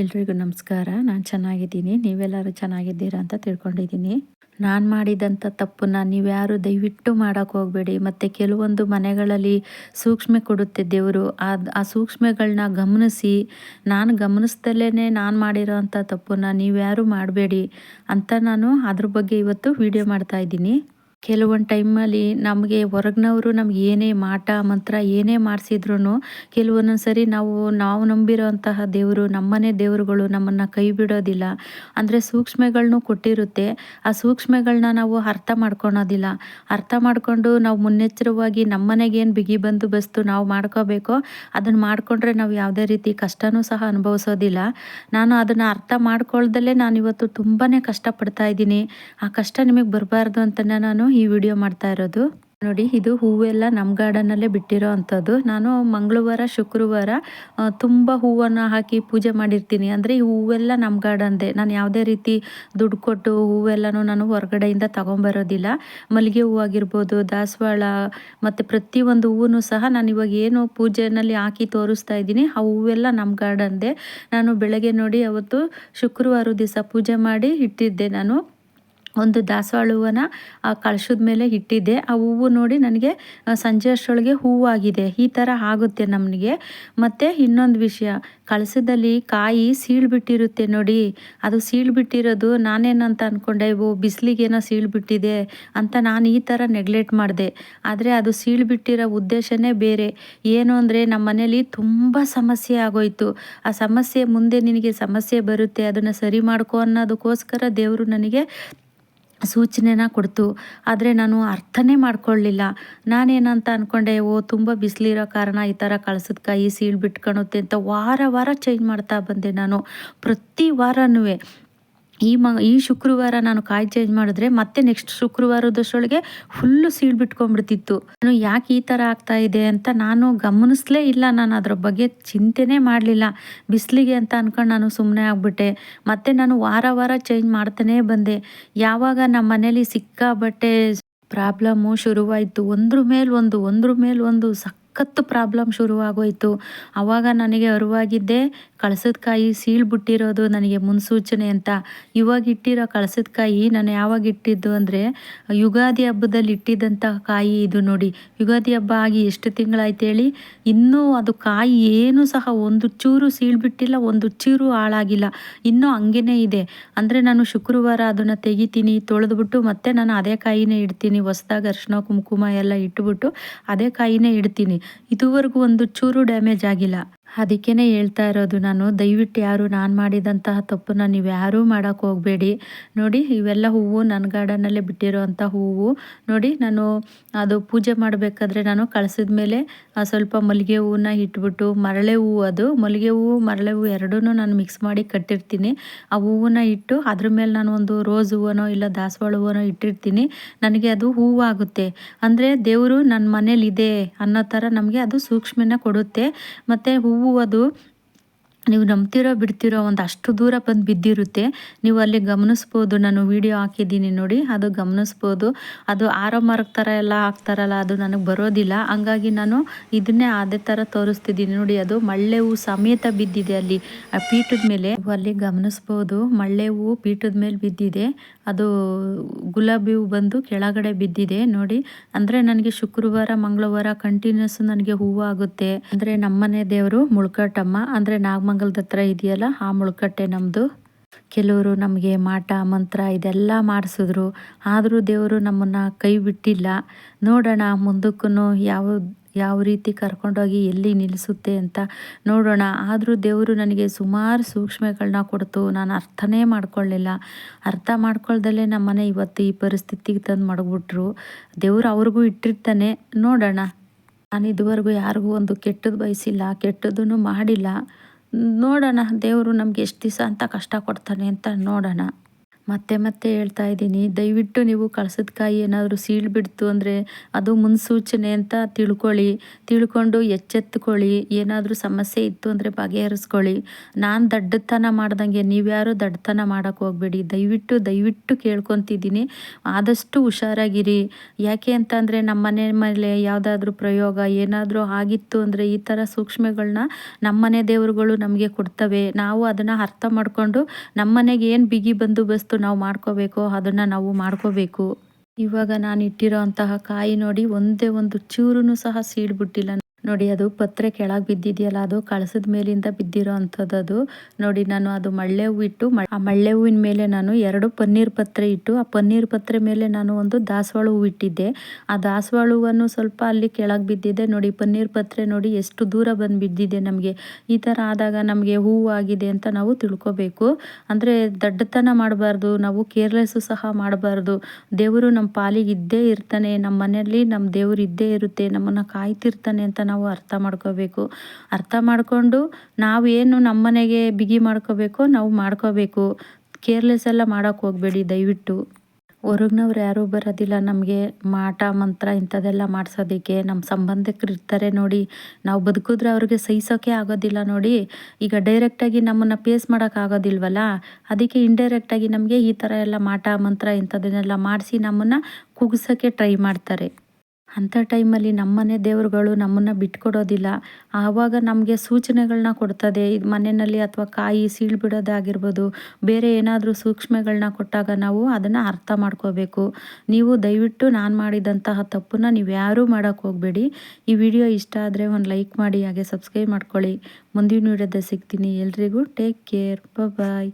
ಎಲ್ರಿಗೂ ನಮಸ್ಕಾರ. ನಾನು ಚೆನ್ನಾಗಿದ್ದೀನಿ. ನೀವೆಲ್ಲರೂ ಚೆನ್ನಾಗಿದ್ದೀರಾ ಅಂತ ತಿಳ್ಕೊಂಡಿದ್ದೀನಿ. ನಾನು ಮಾಡಿದಂಥ ತಪ್ಪನ್ನ ನೀವ್ಯಾರು ದಯವಿಟ್ಟು ಮಾಡೋಕ್ಕೆ ಹೋಗಬೇಡಿ. ಮತ್ತು ಕೆಲವೊಂದು ಮನೆಗಳಲ್ಲಿ ಸೂಕ್ಷ್ಮೆ ಕೊಡುತ್ತೆ ದೇವರು ಆ ಆ ಸೂಕ್ಷ್ಮೆಗಳನ್ನ ಗಮನಿಸಿ, ನಾನು ಗಮನಿಸ್ದಲೇ ನಾನು ಮಾಡಿರೋ ಅಂಥ ತಪ್ಪನ್ನ ನೀವ್ಯಾರು ಮಾಡಬೇಡಿ ಅಂತ ನಾನು ಅದ್ರ ಬಗ್ಗೆ ಇವತ್ತು ವಿಡಿಯೋ ಮಾಡ್ತಾಯಿದ್ದೀನಿ ಕೆಲವೊಂದು ಟೈಮಲ್ಲಿ ನಮಗೆ ಹೊರಗಿನವರು ನಮ್ಗೆ ಏನೇ ಮಾಟ, ಮಂತ್ರ ಏನೇ ಮಾಡಿಸಿದ್ರು ಕೆಲವೊಂದೊಂದು ಸರಿ ನಾವು ನಾವು ನಂಬಿರೋವಂತಹ ದೇವರು, ನಮ್ಮನೆ ದೇವರುಗಳು ನಮ್ಮನ್ನು ಕೈ ಬಿಡೋದಿಲ್ಲ. ಅಂದರೆ ಸೂಕ್ಷ್ಮೆಗಳನ್ನೂ ಕೊಟ್ಟಿರುತ್ತೆ. ಆ ಸೂಕ್ಷ್ಮೆಗಳನ್ನ ನಾವು ಅರ್ಥ ಮಾಡ್ಕೊಳೋದಿಲ್ಲ. ಅರ್ಥ ಮಾಡಿಕೊಂಡು ನಾವು ಮುನ್ನೆಚ್ಚರವಾಗಿ ನಮ್ಮನೆಗೇನು ಬಿಗಿ ಬಂದು ಬಸ್ತು ನಾವು ಮಾಡ್ಕೋಬೇಕೋ ಅದನ್ನು ಮಾಡಿಕೊಂಡ್ರೆ ನಾವು ಯಾವುದೇ ರೀತಿ ಕಷ್ಟನೂ ಸಹ ಅನುಭವಿಸೋದಿಲ್ಲ. ನಾನು ಅದನ್ನು ಅರ್ಥ ಮಾಡ್ಕೊಳ್ದಲ್ಲೇ ನಾನು ಇವತ್ತು ತುಂಬಾ ಕಷ್ಟಪಡ್ತಾ ಇದ್ದೀನಿ. ಆ ಕಷ್ಟ ನಿಮಗೆ ಬರಬಾರ್ದು ಅಂತ ನಾನು ಈ ವಿಡಿಯೋ ಮಾಡ್ತಾ ಇರೋದು. ನೋಡಿ, ಇದು ಹೂವೆಲ್ಲ ನಮ್ಮ ಗಾರ್ಡನಲ್ಲೇ ಬಿಟ್ಟಿರೋ ಅಂಥದ್ದು. ನಾನು ಮಂಗಳವಾರ, ಶುಕ್ರವಾರ ತುಂಬ ಹೂವನ್ನು ಹಾಕಿ ಪೂಜೆ ಮಾಡಿರ್ತೀನಿ. ಅಂದರೆ ಈ ಹೂವೆಲ್ಲ ನಮ್ಮ ಗಾರ್ಡನ್ದೆ. ನಾನು ಯಾವುದೇ ರೀತಿ ದುಡ್ಡು ಕೊಟ್ಟು ಹೂವೆಲ್ಲನೂ ನಾನು ಹೊರಗಡೆಯಿಂದ ತೊಗೊಂಬರೋದಿಲ್ಲ. ಮಲ್ಲಿಗೆ ಹೂವು ಆಗಿರ್ಬೋದು, ದಾಸವಾಳ, ಮತ್ತು ಪ್ರತಿಯೊಂದು ಹೂವು ಸಹ ನಾನು ಇವಾಗ ಏನು ಪೂಜೆನಲ್ಲಿ ಹಾಕಿ ತೋರಿಸ್ತಾ ಇದ್ದೀನಿ. ಆ ಹೂವೆಲ್ಲ ನಮ್ಮ ಗಾರ್ಡನ್ದೆ. ನಾನು ಬೆಳಗ್ಗೆ ನೋಡಿ ಅವತ್ತು ಶುಕ್ರವಾರ ದಿವಸ ಪೂಜೆ ಮಾಡಿ ಇಟ್ಟಿದ್ದೆ ನಾನು. ಒಂದು ದಾಸವಾಳ ಹೂವನ್ನ ಆ, ಕಳಶದ ಮೇಲೆ ಇಟ್ಟಿದ್ದೆ. ಆ ಹೂವು ನೋಡಿ ನನಗೆ ಸಂಜೆ ಅಷ್ಟರೊಳಗೆ ಹೂವಾಗಿದೆ. ಈ ಥರ ಆಗುತ್ತೆ ನಮಗೆ ಮತ್ತು ಇನ್ನೊಂದು ವಿಷಯ, ಕಳಸದಲ್ಲಿ ಕಾಯಿ ಸೀಳ್ಬಿಟ್ಟಿರುತ್ತೆ ನೋಡಿ. ಅದು ಸೀಳ್ಬಿಟ್ಟಿರೋದು ನಾನೇನಂತ ಅಂದ್ಕೊಂಡೆ ಓ, ಬಿಸಿಲಿಗೇನೋ ಸೀಳ್ಬಿಟ್ಟಿದೆ ಅಂತ ನಾನು ಈ ಥರ ನೆಗ್ಲೆಕ್ಟ್ ಮಾಡಿದೆ. ಆದರೆ ಅದು ಸೀಳ್ಬಿಟ್ಟಿರೋ ಉದ್ದೇಶನೇ ಬೇರೆ. ಏನು ಅಂದರೆ ನಮ್ಮ ಮನೇಲಿ ತುಂಬ ಸಮಸ್ಯೆ ಆಗೋಯ್ತು. ಆ ಸಮಸ್ಯೆ ಮುಂದೆ ನಿನಗೆ ಸಮಸ್ಯೆ ಬರುತ್ತೆ, ಅದನ್ನು ಸರಿ ಮಾಡ್ಕೋ ಅನ್ನೋದಕ್ಕೋಸ್ಕರ ದೇವರು ನನಗೆ ಸೂಚನೆನ ಕೊಡ್ತು. ಆದರೆ ನಾನು ಅರ್ಥನೇ ಮಾಡ್ಕೊಳ್ಳಿಲ್ಲ ನಾನೇನಂತ ಅಂದ್ಕೊಂಡೆ ಓ, ತುಂಬ ಬಿಸಿಲಿರೋ ಕಾರಣ ಈ ಥರ ಕಳ್ಸದ ಕೈ, ಸೀಳು ಬಿಟ್ಕೊಳುತ್ತೆ ಅಂತ ವಾರ ವಾರ ಚೇಂಜ್ ಮಾಡ್ತಾ ಬಂದೆ ನಾನು. ಪ್ರತಿ ವಾರನೂ ಈ ಮ, ಈ ಶುಕ್ರವಾರ ನಾನು ಕಾಯಿ ಚೇಂಜ್ ಮಾಡಿದ್ರೆ ಮತ್ತೆ ನೆಕ್ಸ್ಟ್ ಶುಕ್ರವಾರದಷ್ಟೊಳಗೆ ಫುಲ್ಲು ಸೀಳು ಬಿಟ್ಕೊಂಡ್ಬಿಡ್ತಿತ್ತು. ನಾನು ಯಾಕೆ ಈ ಥರ ಆಗ್ತಾ ಇದೆ ಅಂತ ನಾನು ಗಮನಿಸ್ಲೇ ಇಲ್ಲ ನಾನು ಅದ್ರ ಬಗ್ಗೆ ಚಿಂತೆನೇ ಮಾಡಲಿಲ್ಲ. ಬಿಸಿಲಿಗೆ ಅಂತ ಅಂದ್ಕೊಂಡು ನಾನು ಸುಮ್ಮನೆ ಆಗಿಬಿಟ್ಟೆ. ಮತ್ತೆ ನಾನು ವಾರ ವಾರ ಚೇಂಜ್ ಮಾಡ್ತಾನೇ ಬಂದೆ. ಯಾವಾಗ ನಮ್ಮ ಮನೇಲಿ ಸಿಕ್ಕಾಬಟ್ಟೆ ಪ್ರಾಬ್ಲಮ್ಮು ಶುರುವಾಯಿತು, ಒಂದ್ರ ಮೇಲೆ ಒಂದು, ಒಂದ್ರ ಮೇಲೆ ಒಂದು, ಸಕ್ ಸಖತ್ತು ಪ್ರಾಬ್ಲಮ್ ಶುರುವಾಗೋಯಿತು. ಆವಾಗ ನನಗೆ ಅರಿವಾಗಿದ್ದೆ, ಕಳಸದ ಕಾಯಿ ಸೀಳ್ಬಿಟ್ಟಿರೋದು ನನಗೆ ಮುನ್ಸೂಚನೆ ಅಂತ. ಇವಾಗ ಇಟ್ಟಿರೋ ಕಳಸದ ಕಾಯಿ ನಾನು ಯಾವಾಗ ಇಟ್ಟಿದ್ದು ಅಂದರೆ, ಯುಗಾದಿ ಹಬ್ಬದಲ್ಲಿ ಇಟ್ಟಿದ್ದಂಥ ಕಾಯಿ ಇದು ನೋಡಿ. ಯುಗಾದಿ ಹಬ್ಬ ಆಗಿ ಎಷ್ಟು ತಿಂಗಳಾಯ್ತು ಹೇಳಿ, ಇನ್ನೂ ಅದು ಕಾಯಿ ಏನು ಸಹ ಒಂದು ಚೂರು ಸೀಳ್ಬಿಟ್ಟಿಲ್ಲ ಒಂದು ಚೂರು ಹಾಳಾಗಿಲ್ಲ. ಇನ್ನೂ ಹಂಗೇ ಇದೆ. ಅಂದರೆ ನಾನು ಶುಕ್ರವಾರ ಅದನ್ನು ತೆಗಿತೀನಿ, ತೊಳೆದ್ಬಿಟ್ಟು ಮತ್ತೆ ನಾನು ಅದೇ ಕಾಯಿನೇ ಇಡ್ತೀನಿ. ಹೊಸ್ದಾಗಿ ಅರ್ಶಿನ ಕುಂಕುಮ ಎಲ್ಲ ಇಟ್ಬಿಟ್ಟು ಅದೇ ಕಾಯಿನೇ ಇಡ್ತೀನಿ. ಇದುವರೆಗೂ ಒಂದು ಚೂರು ಡ್ಯಾಮೇಜ್ ಆಗಿಲ್ಲ. ಅದಕ್ಕೇ ಹೇಳ್ತಾ ಇರೋದು ನಾನು, ದಯವಿಟ್ಟು ಯಾರು ನಾನು ಮಾಡಿದಂತಹ ತಪ್ಪನ್ನು ನೀವು ಯಾರೂ ಮಾಡೋಕ್ಕೆ ಹೋಗಬೇಡಿ. ನೋಡಿ, ಇವೆಲ್ಲ ಹೂವು ನನ್ನ ಗಾರ್ಡನಲ್ಲೇ ಬಿಟ್ಟಿರೋವಂಥ ಹೂವು. ನೋಡಿ, ನಾನು ಅದು ಪೂಜೆ ಮಾಡಬೇಕಾದ್ರೆ ನಾನು ಕಳಿಸಿದ ಮೇಲೆ ಸ್ವಲ್ಪ ಮಲ್ಲಿಗೆ ಹೂವನ್ನ ಇಟ್ಬಿಟ್ಟು, ಮರಳೆ ಹೂವು ಅದು. ಮಲ್ಲಿಗೆ ಹೂವು, ಮರಳೆ ಹೂವು ಎರಡೂ ನಾನು ಮಿಕ್ಸ್ ಮಾಡಿ ಕಟ್ಟಿರ್ತೀನಿ. ಆ ಹೂವನ್ನ ಇಟ್ಟು, ಅದ್ರ ಮೇಲೆ ನಾನು ಒಂದು ರೋಸ್ ಹೂವನೋ ಇಲ್ಲ ದಾಸವಾಳ ಹೂವನೋ ಇಟ್ಟಿರ್ತೀನಿ. ನನಗೆ ಅದು ಹೂವಾಗುತ್ತೆ ಅಂದರೆ ದೇವರು ನನ್ನ ಮನೇಲಿದೆ ಅನ್ನೋ ಥರ ನಮಗೆ ಅದು ಸೂಕ್ಷ್ಮನ ಕೊಡುತ್ತೆ. ಮತ್ತು ಹೂವು ಹೂವು ಅದು ನೀವು ನಂಬ್ತಿರೋ ಬಿಡ್ತಿರೋ ಒಂದು ಅಷ್ಟು ದೂರ ಬಂದು ಬಿದ್ದಿರುತ್ತೆ. ನೀವು ಅಲ್ಲಿ ಗಮನಿಸ್ಬೋದು, ನಾನು ವಿಡಿಯೋ ಹಾಕಿದ್ದೀನಿ ನೋಡಿ, ಅದು ಗಮನಿಸ್ಬೋದು. ಅದು ಆರೋ ಮರಕ್ಕೆ ಥರ ಎಲ್ಲ ಹಾಕ್ತಾರಲ್ಲ, ಅದು ನನಗೆ ಬರೋದಿಲ್ಲ. ಹಂಗಾಗಿ ನಾನು ಇದನ್ನೇ ಅದೇ ಥರ ತೋರಿಸ್ತಿದ್ದೀನಿ ನೋಡಿ, ಅದು ಮಳ್ಳೆ ಹೂವು ಸಮೇತ ಬಿದ್ದಿದೆ ಅಲ್ಲಿ ಆ ಪೀಠದ ಮೇಲೆ. ಅಲ್ಲಿ ಗಮನಿಸ್ಬೋದು, ಮಳ್ಳೆ ಹೂವು ಪೀಠದ ಮೇಲೆ ಬಿದ್ದಿದೆ. ಅದು ಗುಲಾಬಿ ಹೂ ಬಂದು ಕೆಳಗಡೆ ಬಿದ್ದಿದೆ. ನೋಡಿ, ಅಂದರೆ ನನಗೆ ಶುಕ್ರವಾರ, ಮಂಗಳವಾರ ಕಂಟಿನ್ಯೂಸ್ ನನಗೆ ಹೂವು ಆಗುತ್ತೆ. ಅಂದರೆ ನಮ್ಮನೆ ದೇವರು ಮುಳ್ಕಟ್ಟಮ್ಮ. ಅಂದರೆ ನಾಗಮಂಗಲದ ಮಂಗಲದ ಹತ್ರ ಇದೆಯಲ್ಲ, ಆ ಮುಳ್ಕಟ್ಟೆ ನಮ್ಮದು ಕೆಲವರು ನಮಗೆ ಮಾಟ, ಮಂತ್ರ ಇದೆಲ್ಲ ಮಾಡಿಸಿದ್ರು. ಆದರೂ ದೇವರು ನಮ್ಮನ್ನು ಕೈ ಬಿಟ್ಟಿಲ್ಲ. ನೋಡೋಣ ಮುಂದಕ್ಕೂ ಯಾವ ಯಾವ ರೀತಿ ಕರ್ಕೊಂಡೋಗಿ ಎಲ್ಲಿ ನಿಲ್ಲಿಸುತ್ತೆ ಅಂತ ನೋಡೋಣ. ಆದರೂ ದೇವರು ನನಗೆ ಸುಮಾರು ಸೂಕ್ಷ್ಮಗಳನ್ನ ಕೊಡ್ತು. ನಾನು ಅರ್ಥನೇ ಮಾಡ್ಕೊಳ್ಳಿಲ್ಲ. ಅರ್ಥ ಮಾಡ್ಕೊಳ್ದಲ್ಲೇ ನಮ್ಮ ಮನೆ ಇವತ್ತು ಈ ಪರಿಸ್ಥಿತಿಗೆ ತಂದು ಮಡಗ್ಬಿಟ್ರು. ದೇವರು ಅವ್ರಿಗೂ ಇಟ್ಟಿರ್ತಾನೆ. ನೋಡೋಣ. ನಾನು ಇದುವರೆಗೂ ಯಾರಿಗೂ ಒಂದು ಕೆಟ್ಟದ್ದು ಬಯಸಿಲ್ಲ. ಕೆಟ್ಟದ್ದೂ ಮಾಡಿಲ್ಲ. ನೋಡೋಣ. ದೇವರು ನಮ್ಗೆ ಎಷ್ಟು ದಿವಸ ಅಂತ ಕಷ್ಟ ಕೊಡ್ತಾನೆ ಅಂತ ನೋಡೋಣ. ಮತ್ತೆ ಮತ್ತೆ ಹೇಳ್ತಾ ಇದ್ದೀನಿ. ದಯವಿಟ್ಟು ನೀವು ಕಳ್ಸದ ಕಾಯಿ ಏನಾದರೂ ಸೀಳು ಬಿಡ್ತು ಅಂದರೆ ಅದು ಮುನ್ಸೂಚನೆ ಅಂತ ತಿಳ್ಕೊಳ್ಳಿ. ತಿಳ್ಕೊಂಡು ಎಚ್ಚೆತ್ತುಕೊಳ್ಳಿ. ಏನಾದರೂ ಸಮಸ್ಯೆ ಇತ್ತು ಅಂದರೆ ಬಗೆಹರಿಸ್ಕೊಳ್ಳಿ. ನಾನು ದಡ್ಡತನ ಮಾಡ್ದಂಗೆ ನೀವ್ಯಾರು ದಡ್ಡತನ ಮಾಡೋಕ್ಕೆ ಹೋಗ್ಬೇಡಿ. ದಯವಿಟ್ಟು ದಯವಿಟ್ಟು ಕೇಳ್ಕೊತಿದ್ದೀನಿ. ಆದಷ್ಟು ಹುಷಾರಾಗಿರಿ. ಯಾಕೆ ಅಂತಂದರೆ ನಮ್ಮ ಮನೆ ಮೇಲೆ ಯಾವುದಾದ್ರೂ ಪ್ರಯೋಗ ಏನಾದರೂ ಆಗಿತ್ತು ಅಂದರೆ ಈ ಥರ ಸೂಕ್ಷ್ಮಗಳನ್ನ ನಮ್ಮನೆ ದೇವರುಗಳು ನಮಗೆ ಕೊಡ್ತವೆ. ನಾವು ಅದನ್ನು ಅರ್ಥ ಮಾಡಿಕೊಂಡು ನಮ್ಮನೆಗೆ ಏನು ಬಿಗಿ ಬಂದೋಬಸ್ತು ನಾವು ಮಾಡ್ಕೋಬೇಕು, ಅದನ್ನು ನಾವು ಮಾಡ್ಕೋಬೇಕು. ಇವಾಗ ನಾನು ಇಟ್ಟಿರೋ ಅಂತಹ ಕಾಯಿ ನೋಡಿ, ಒಂದೇ ಒಂದು ಚೂರು ಸಹ ಸೀಡ್ಬಿಟ್ಟಿಲ್ಲ ನೋಡಿ, ಅದು ಪತ್ರೆ ಕೆಳಗೆ ಬಿದ್ದಿದೆಯಲ್ಲ, ಅದು ಕಳಸದ ಮೇಲಿಂದ ಬಿದ್ದಿರೋ ಅಂಥದ್ದು ಅದು ನೋಡಿ, ನಾನು ಅದು ಮಳ್ಳೆ ಹೂವು ಇಟ್ಟು ಆ ಮಳ್ಳೆ ಹೂವಿನ ಮೇಲೆ ನಾನು ಎರಡು ಪನ್ನೀರ್ ಪತ್ರೆ ಇಟ್ಟು, ಆ ಪನ್ನೀರ್ ಪತ್ರೆ ಮೇಲೆ ನಾನು ಒಂದು ದಾಸವಾಳ ಹೂವು ಇಟ್ಟಿದ್ದೆ. ಆ ದಾಸವಾಳ ಹೂವನ್ನು ಸ್ವಲ್ಪ ಅಲ್ಲಿ ಕೆಳಗೆ ಬಿದ್ದಿದೆ. ನೋಡಿ, ಪನ್ನೀರ್ ಪತ್ರೆ ನೋಡಿ ಎಷ್ಟು ದೂರ ಬಂದು ಬಿದ್ದಿದೆ ನಮಗೆ. ಈ ಥರ ಆದಾಗ ನಮಗೆ ಹೂವು ಆಗಿದೆ ಅಂತ ನಾವು ತಿಳ್ಕೊಬೇಕು. ಅಂದರೆ ದಡ್ಡತನ ಮಾಡಬಾರ್ದು, ನಾವು ಕೇರ್ಲೆಸ್ಸು ಸಹ ಮಾಡಬಾರ್ದು. ದೇವರು ನಮ್ಮ ಪಾಲಿಗೆ ಇದ್ದೇ ಇರ್ತಾನೆ ನಮ್ಮ ಮನೆಯಲ್ಲಿ ನಮ್ಮ ದೇವರು ಇದ್ದೇ ಇರುತ್ತೆ, ನಮ್ಮನ್ನು ಕಾಯ್ತಿರ್ತಾನೆ ಅಂತ ನಾವು ಅರ್ಥ ಮಾಡ್ಕೋಬೇಕು. ಅರ್ಥ ಮಾಡಿಕೊಂಡು ನಾವೇನು ನಮ್ಮ ಮನೆಗೆ ಬಿಗಿ ಮಾಡ್ಕೋಬೇಕು ನಾವು ಮಾಡ್ಕೋಬೇಕು. ಕೇರ್ಲೆಸ್ ಎಲ್ಲ ಮಾಡೋಕ್ಕೆ ಹೋಗಬೇಡಿ ದಯವಿಟ್ಟು. ಹೊರಗ್ನವ್ರು ಯಾರೂ ಬರೋದಿಲ್ಲ. ನಮಗೆ ಮಾಟ, ಮಂತ್ರ ಇಂಥದ್ದೆಲ್ಲ ಮಾಡಿಸೋದಕ್ಕೆ ನಮ್ಮ ಸಂಬಂಧಿಕರು ಇರ್ತಾರೆ ನೋಡಿ. ನಾವು ಬದುಕಿದ್ರೆ ಅವ್ರಿಗೆ ಸಹಿಸೋಕೆ ಆಗೋದಿಲ್ಲ ನೋಡಿ. ಈಗ ಡೈರೆಕ್ಟಾಗಿ ನಮ್ಮನ್ನು ಪೇಸ್ ಮಾಡೋಕ್ಕಾಗೋದಿಲ್ವಲ್ಲ ಅದಕ್ಕೆ ಇಂಡೈರೆಕ್ಟಾಗಿ ನಮಗೆ ಈ ಥರ ಎಲ್ಲ ಮಾಟ, ಮಂತ್ರ ಇಂಥದ್ದನ್ನೆಲ್ಲ ಮಾಡಿಸಿ ನಮ್ಮನ್ನು ಕುಗ್ಸೋಕ್ಕೆ ಟ್ರೈ ಮಾಡ್ತಾರೆ. ಅಂಥ ಟೈಮಲ್ಲಿ ನಮ್ಮನೆ ದೇವರುಗಳು ನಮ್ಮನ್ನು ಬಿಟ್ಕೊಡೋದಿಲ್ಲ. ಆವಾಗ ನಮಗೆ ಸೂಚನೆಗಳನ್ನ ಕೊಡ್ತದೆ. ಇದು ಮನೆಯಲ್ಲಿ ಅಥವಾ ಕಾಯಿ ಸೀಳು ಬಿಡೋದಾಗಿರ್ಬೋದು ಬೇರೆ ಏನಾದರೂ ಸೂಕ್ಷ್ಮಗಳನ್ನ ಕೊಟ್ಟಾಗ ನಾವು ಅದನ್ನು ಅರ್ಥ ಮಾಡ್ಕೋಬೇಕು. ನೀವು ದಯವಿಟ್ಟು ನಾನು ಮಾಡಿದಂತಹ ತಪ್ಪನ್ನ ನೀವು ಯಾರೂ ಮಾಡೋಕ್ಕೆ ಹೋಗಬೇಡಿ. ಈ ವಿಡಿಯೋ ಇಷ್ಟ ಆದರೆ ಒಂದು ಲೈಕ್ ಮಾಡಿ, ಹಾಗೆ ಸಬ್ಸ್ಕ್ರೈಬ್ ಮಾಡ್ಕೊಳ್ಳಿ. ಮುಂದಿನ ವಿಡಿಯೋದ ಸಿಗ್ತೀನಿ ಎಲ್ರಿಗೂ. Take care. ಬಾಯ್